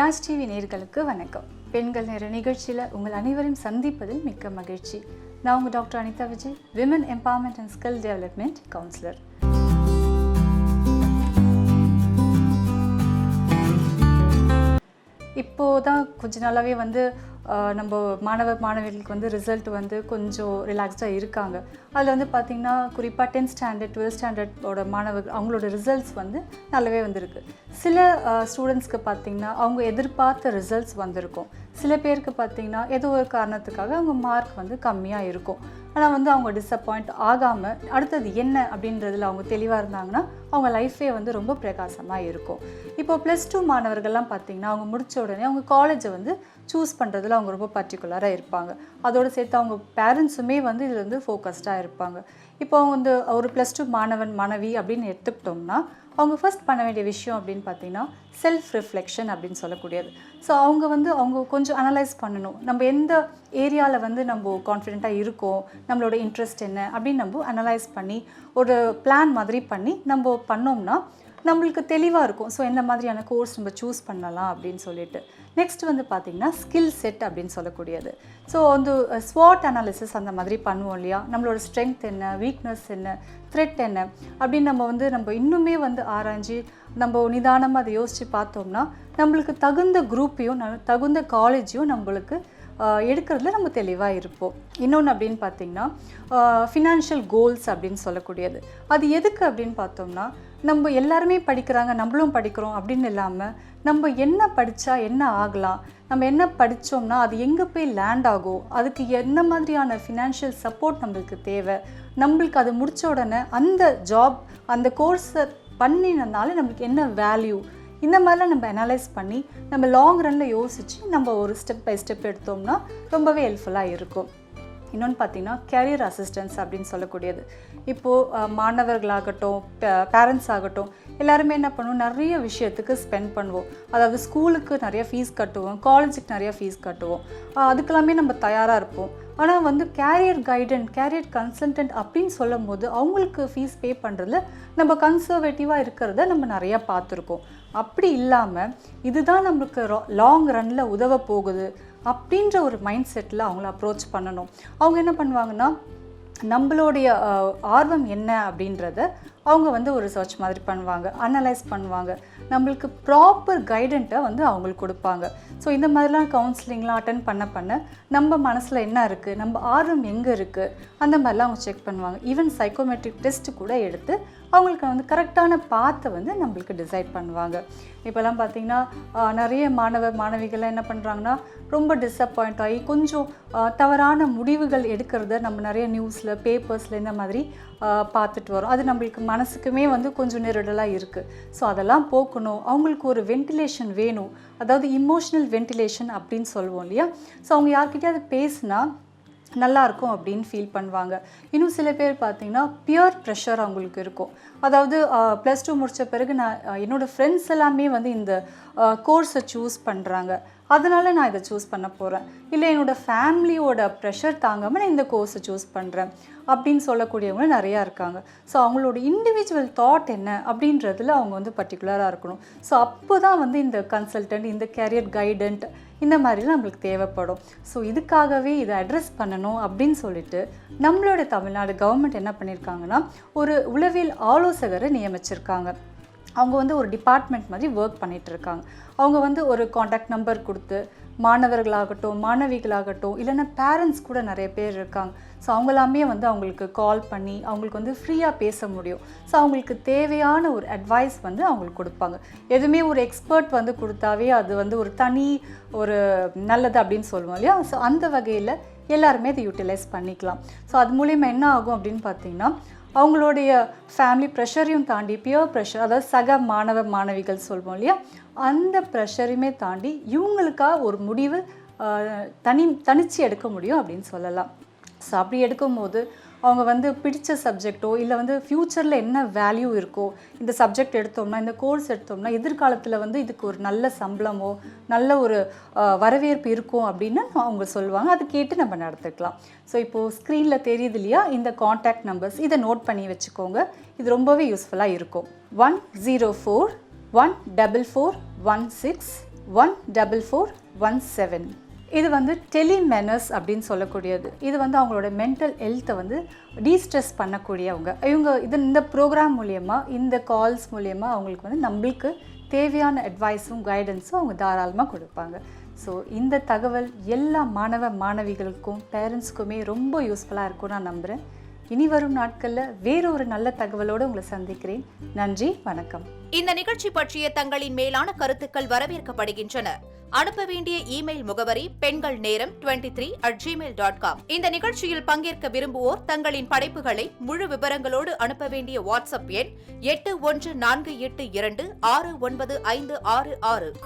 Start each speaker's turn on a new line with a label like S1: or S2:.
S1: Mirage TV நேர்களுக்கு வணக்கம். பெண்கள் நேர நிகழ்ச்சியில் உங்கள் அனைவரையும் சந்திப்பதில் மிக்க மகிழ்ச்சி. நான் உங்கள் doctor Anitha Vijay women empowerment and skill development counsellor இப்போதான் கொஞ்ச நாளாகவே வந்து நம்ம மாணவ மாணவிகளுக்கு வந்து ரிசல்ட் வந்து கொஞ்சம் ரிலாக்ஸ்டாக இருக்காங்க. அதில் வந்து பார்த்திங்கன்னா குறிப்பாக டென்த் ஸ்டாண்டர்ட் டுவெல்த் ஸ்டாண்டர்டோட மாணவர்கள் அவங்களோட ரிசல்ட்ஸ் வந்து நல்லாவே வந்திருக்கு. சில ஸ்டூடெண்ட்ஸ்க்கு பார்த்திங்கன்னா அவங்க எதிர்பார்த்த ரிசல்ட்ஸ் வந்திருக்கும். சில பேருக்கு பார்த்திங்கன்னா ஏதோ ஒரு காரணத்துக்காக அவங்க மார்க் வந்து கம்மியாக இருக்கும். ஆனால் வந்து அவங்க டிஸப்பாயிண்ட் ஆகாமல் அடுத்தது என்ன அப்படின்றதுல அவங்க தெளிவாக இருந்தாங்கன்னா அவங்க லைஃபே வந்து ரொம்ப பிரகாசமாக இருக்கும். இப்போ ப்ளஸ் டூ மாணவர்கள்லாம் பார்த்திங்கன்னா அவங்க முடித்த உடனே அவங்க காலேஜை வந்து சூஸ் பண்ணுறதுல அவங்க ரொம்ப பர்டிகுலராக இருப்பாங்க. அதோடு சேர்த்து அவங்க பேரண்ட்ஸுமே வந்து இதில் வந்து ஃபோக்கஸ்டாக இருப்பாங்க. இப்போ அவங்க வந்து ஒரு ப்ளஸ் டூ மாணவன் மாணவி அப்படின்னு எடுத்துக்கிட்டோம்னா அவங்க ஃபஸ்ட் பண்ண வேண்டிய விஷயம் அப்படின்னு பார்த்தீங்கன்னா செல்ஃப் ரிஃப்ளெக்ஷன் அப்படின்னு சொல்லக்கூடியது. ஸோ அவங்க வந்து அவங்க கொஞ்சம் அனலைஸ் பண்ணணும். நம்ம எந்த ஏரியாவில் வந்து நம்ம கான்ஃபிடெண்ட்டாக இருக்கோம் நம்மளோட இன்ட்ரெஸ்ட் என்ன அப்படின்னு நம்ம அனலைஸ் பண்ணி ஒரு பிளான் மாதிரி பண்ணி நம்ம பண்ணோம்னா நம்மளுக்கு தெளிவாக இருக்கும். ஸோ எந்த மாதிரியான கோர்ஸ் நம்ம சூஸ் பண்ணலாம் அப்படின்னு சொல்லிட்டு. நெக்ஸ்ட் வந்து பார்த்திங்கன்னா ஸ்கில் செட் அப்படின்னு சொல்லக்கூடியது. ஸோ வந்து ஸ்வாட் அனாலிசிஸ் அந்த மாதிரி பண்ணுவோம் இல்லையா? நம்மளோட ஸ்ட்ரென்த் என்ன? வீக்னஸ் என்ன? த்ரெட் என்ன? அப்படின்னு நம்ம வந்து நம்ம இன்னுமே வந்து ஆராய்ஞ்சு நம்ம நிதானமாக அதை யோசித்து பார்த்தோம்னா நம்மளுக்கு தகுந்த குரூப்பையும் தகுந்த காலேஜையும் நம்மளுக்கு எடுக்கிறதுல நம்ம தெளிவாக இருப்போம். இன்னொன்று அப்படின்னு பார்த்தீங்கன்னா ஃபினான்ஷியல் கோல்ஸ் அப்படின்னு சொல்லக்கூடியது. அது எதுக்கு அப்படின்னு பார்த்தோம்னா நம்ம எல்லாருமே படிக்கிறாங்க நம்மளும் படிக்கிறோம் அப்படின்னு இல்லாமல் நம்ம என்ன படித்தா என்ன ஆகலாம்? நம்ம என்ன படித்தோம்னா அது எங்கே போய் லேண்ட் ஆகும் அதுக்கு என்ன மாதிரியான ஃபினான்ஷியல் சப்போர்ட் நம்மளுக்கு தேவை? நம்மளுக்கு அது முடித்த உடனே அந்த ஜாப் அந்த கோர்ஸை பண்ணினதுனால நம்மளுக்கு என்ன வேல்யூ இந்த மாதிரிலாம் நம்ம அனலைஸ் பண்ணி நம்ம லாங் ரன்னில் யோசித்து நம்ம ஒரு ஸ்டெப் பை ஸ்டெப் எடுத்தோம்னா ரொம்பவே ஹெல்ப்ஃபுல்லாக இருக்கும். இன்னொன்று பார்த்தீங்கன்னா கேரியர் அசிஸ்டன்ஸ் அப்படின்னு சொல்லக்கூடியது. இப்போது மாணவர்களாகட்டும் பேரண்ட்ஸ் ஆகட்டும் எல்லாருமே என்ன பண்ணுவோம்? நிறைய விஷயத்துக்கு ஸ்பெண்ட் பண்ணுவோம். அதாவது ஸ்கூலுக்கு நிறைய ஃபீஸ் கட்டுவோம் காலேஜுக்கு நிறைய ஃபீஸ் கட்டுவோம். அதுக்கெல்லாமே நம்ம தயாராக இருப்போம். ஆனால் வந்து கேரியர் கைடன்ட் கேரியர் கன்சல்டன்ட் அப்படின்னு சொல்லும் போது அவங்களுக்கு ஃபீஸ் பே பண்ணுறதுல நம்ம கன்சர்வேட்டிவாக இருக்கிறத நம்ம நிறையா பார்த்துருக்கோம். அப்படி இல்லாமல் இதுதான் நம்மளுக்கு லாங் ரன்னில் உதவ போகுது. அப்படின்ற ஒரு மைண்ட் செட்டில் அவங்கள அப்ரோச் பண்ணணும். அவங்க என்ன பண்ணுவாங்கன்னா நம்மளுடைய ஆர்வம் என்ன அப்படின்றத அவங்க வந்து ஒரு ரிசர்ச் மாதிரி பண்ணுவாங்க அனலைஸ் பண்ணுவாங்க. நம்மளுக்கு ப்ராப்பர் கைடண்ட்டை வந்து அவங்களுக்கு கொடுப்பாங்க. ஸோ இந்த மாதிரிலாம் கவுன்சிலிங்லாம் அட்டன் பண்ண பண்ண நம்ம மனசில் என்ன இருக்குது நம்ம ஆர்வம் எங்கே இருக்குது அந்த மாதிரிலாம் அவங்க செக் பண்ணுவாங்க. ஈவன் சைக்கோமெட்ரிக் டெஸ்ட் கூட எடுத்து அவங்களுக்கு வந்து கரெக்டான பாத்தை வந்து நம்மளுக்கு டிசைட் பண்ணுவாங்க. இப்போல்லாம் பார்த்தீங்கன்னா நிறைய மாணவ மாணவிகள்லாம் என்ன பண்ணுறாங்கன்னா ரொம்ப டிசப்பாயிண்ட் ஆகி கொஞ்சம் தவறான முடிவுகள் எடுக்கிறத நம்ம நிறைய நியூஸில் பேப்பர்ஸில் இந்த மாதிரி பார்த்துட்டு வரோம். அது நம்மளுக்கு மனசுக்குமே வந்து கொஞ்சம் நெருடலாக இருக்குது ஸோ அதெல்லாம் போக்கணும். அவங்களுக்கு ஒரு வென்டிலேஷன் வேணும். அதாவது இமோஷனல் வென்டிலேஷன் அப்படின்னு சொல்லுவோம் இல்லையா? ஸோ அவங்க யார்கிட்டயாவது பேசுனா நல்லாயிருக்கும் அப்படின்னு ஃபீல் பண்ணுவாங்க. இன்னும் சில பேர் பார்த்திங்கன்னா பியர் ப்ரெஷர் அவங்களுக்கு இருக்கும். அதாவது ப்ளஸ் டூ முடித்த பிறகு நான் என்னோடய ஃப்ரெண்ட்ஸ் எல்லாமே வந்து இந்த கோர்ஸை சூஸ் பண்ணுறாங்க அதனால் நான் இதை சூஸ் பண்ண போகிறேன் இல்லை என்னோட ஃபேமிலியோட ப்ரெஷர் தாங்காமல் நான் இந்த கோர்ஸை சூஸ் பண்ணுறேன் அப்படின்னு சொல்லக்கூடியவங்க நிறையா இருக்காங்க. ஸோ அவங்களோட இண்டிவிஜுவல் தாட் என்ன அப்படின்றதுல அவங்க வந்து பர்டிகுலராக இருக்கணும். ஸோ அப்போ தான் வந்து இந்த கன்சல்டன்ட் இந்த கேரியர் கைடன்ட் இந்த மாதிரிலாம் நம்மளுக்கு தேவைப்படும். ஸோ இதுக்காகவே இதை அட்ரஸ் பண்ணணும் அப்படின்னு சொல்லிட்டு நம்மளோட தமிழ்நாடு கவர்மெண்ட் என்ன பண்ணியிருக்காங்கன்னா ஒரு உளவியல் ஆலோசகரை நியமிச்சிருக்காங்க. அவங்க வந்து ஒரு டிபார்ட்மெண்ட் மாதிரி ஒர்க் பண்ணிட்டு இருக்காங்க. அவங்க வந்து ஒரு காண்டாக்ட் நம்பர் கொடுத்து மாணவர்களாகட்டும் மாணவிகளாகட்டும் இல்லைன்னா பேரண்ட்ஸ் கூட நிறைய பேர் இருக்காங்க. ஸோ அவங்களாமே வந்து அவங்களுக்கு கால் பண்ணி அவங்களுக்கு வந்து ஃப்ரீயாக பேச முடியும். ஸோ அவங்களுக்கு தேவையான ஒரு அட்வைஸ் வந்து அவங்களுக்கு கொடுப்பாங்க. எதுவுமே ஒரு எக்ஸ்பர்ட் வந்து கொடுத்தாவே அது வந்து ஒரு தனி ஒரு நல்லது அப்படின்னு சொல்லுவோம் இல்லையா? ஸோ அந்த வகையில் எல்லாருமே அதை யூட்டிலைஸ் பண்ணிக்கலாம். ஸோ அது மூலிமா என்ன ஆகும் அப்படின்னு பார்த்தீங்கன்னா அவங்களுடைய ஃபேமிலி ப்ரெஷரையும் தாண்டி பியர் ப்ரெஷர் அதாவது சக மாணவ மாணவிகள் சொல்வோம் இல்லையா? அந்த ப்ரெஷரையுமே தாண்டி இவங்களுக்காக ஒரு முடிவு தனி தனிச்சு எடுக்க முடியும் அப்படின்னு சொல்லலாம். ஸோ அப்படி எடுக்கும்போது அவங்க வந்து பிடிச்ச சப்ஜெக்டோ இல்லை வந்து ஃப்யூச்சரில் என்ன வேல்யூ இருக்கோ இந்த சப்ஜெக்ட் எடுத்தோம்னா இந்த கோர்ஸ் எடுத்தோம்னா எதிர்காலத்தில் வந்து இதுக்கு ஒரு நல்ல சம்பளமோ நல்ல ஒரு வரவேற்பு இருக்கும் அப்படின்னு அவங்க சொல்லுவாங்க. அது கேட்டு நம்ம நடத்துக்கலாம் ஸோ இப்போது ஸ்க்ரீனில் தெரியுது இல்லையா? இந்த காண்டாக்ட் நம்பர்ஸ் இதை நோட் பண்ணி வச்சுக்கோங்க. இது ரொம்பவே யூஸ்ஃபுல்லாக இருக்கும். One zero four one double four one six one double four one seven இது வந்து டெலிமெனஸ் அப்படின்னு சொல்லக்கூடியது. இது வந்து அவங்களோட மென்டல் ஹெல்த்தை வந்து டீஸ்ட்ரெஸ் பண்ணக்கூடியவங்க. இவங்க இது இந்த ப்ரோக்ராம் மூலயமா இந்த கால்ஸ் மூலயமா அவங்களுக்கு வந்து நம்மளுக்கு தேவையான அட்வைஸும் கைடன்ஸும் அவங்க தாராளமாக கொடுப்பாங்க. ஸோ இந்த தகவல் எல்லா மாணவ மாணவிகளுக்கும் பேரண்ட்ஸ்க்குமே ரொம்ப யூஸ்ஃபுல்லாக இருக்கும் நான் நம்புகிறேன் இனி வரும் நாட்களில் வேறொரு நல்ல தகவலோடு உங்களை சந்திக்கிறேன். நன்றி வணக்கம்.
S2: இந்த நிகழ்ச்சி பற்றிய தங்களின் மேலான கருத்துக்கள் வரவேற்கப்படுகின்றன. அனுப்ப வேண்டிய இமெயில் முகவரி பெண்கள் நேரம் twenty three at Gmail dot com. இந்த நிகழ்ச்சியில் பங்கேற்க விரும்புவோர் தங்களின் படைப்புகளை முழு விவரங்களோடு அனுப்ப வேண்டிய வாட்ஸ்அப் எண் எட்டு ஒன்று நான்கு எட்டு இரண்டு ஆறு ஒன்பது ஐந்து ஆறு ஆறு.